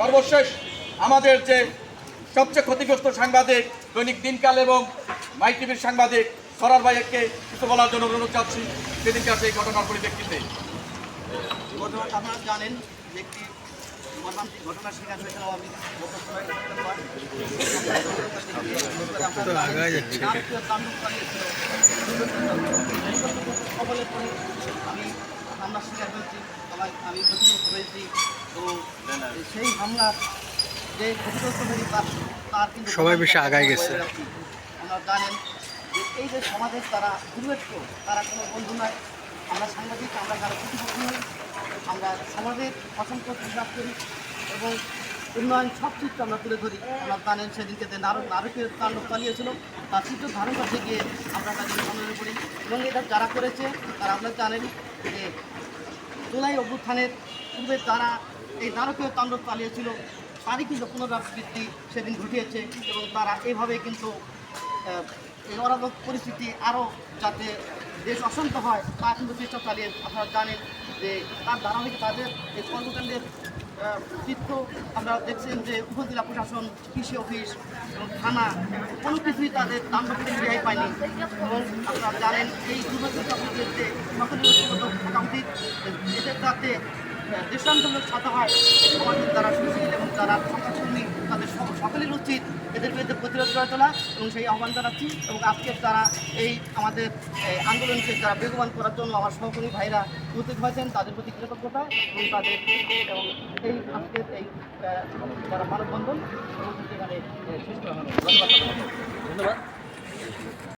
সর্বশেষ আমাদের যে সবচেয়ে ক্ষতিগ্রস্ত সাংবাদিক দৈনিক দিনকাল এবং মাই টিভির সাংবাদিক সরার ভাইকে কিছু বলার জন্য অনুরোধ চাচ্ছি সেদিনকার সেই ঘটনার পরিপ্রেক্ষিতে ঘটনা আপনারা জানেন যে একটি মর্মান্তিক ঘটনার শিকার হয়েছিল আমি আমি হামলার শিকার হয়েছি আমি ক্ষতিগ্রস্ত হয়েছি তো সেই হামলার যে তার কিন্তু সবাই বেশি আগায় গেছে। এই যে সমাজের তারা দুর্ভেদ্য, তারা কোনো বন্ধু নয় আমরা সাংবাদিক, আমরা কারও প্রতিপক্ষ নই আমরা সমাজের অসংখ্য প্রকাশ করি এবং উন্নয়ন সব চিত্র আমরা তুলে ধরি। আমরা জানেন সেদিনকে নারক নারকের তাণ্ডব চালিয়েছিল তার চিত্র ধারণ করতে গিয়ে আমরা তাদের সম্মেলন করি। এবং এটা যারা করেছে, তারা আপনারা জানেন যে জুলাই অভ্যুত্থানের পূর্বে তারা এই নারকীয় তাণ্ডব চালিয়েছিল। তারই কিন্তু পুনরাবৃত্তি সেদিন ঘটিয়েছে এবং তারা এইভাবে কিন্তু এই অরাজক পরিস্থিতি আরও যাতে দেশ অশান্ত হয় তা কিন্তু চেষ্টা চালিয়ে আপনারা জানেন যে তার ধারাবাহিক তাদের এই কর্মকাণ্ডের চিত্র আমরা দেখছেন যে উপজেলা প্রশাসন কৃষি অফিস এবং থানা কোনো কিছুই তাদের থেকে রেহাই পায়নি। এবং আপনারা জানেন এই দুর্নীতি সকলের থাকা উচিত এদের আহ, দৃষ্টান্তমূলক সাজা হয়, সমাজের যারা সুশীল এবং যারা সমাজকর্মী তাদের সকলের উচিত এদের বিরুদ্ধে প্রতিরোধ করে তোলা এবং সেই আহ্বান জানাচ্ছি এবং আজকের যারা এই আমাদের আন্দোলনকে যারা বেগবান করার জন্য আমার সহকর্মী ভাইরা উপস্থিত হয়েছেন, তাদের প্রতি কৃতজ্ঞতা এবং তাদের এবং এই আজকের এই যারা মানববন্ধন সেখানে শেষ করা হলো ধন্যবাদ।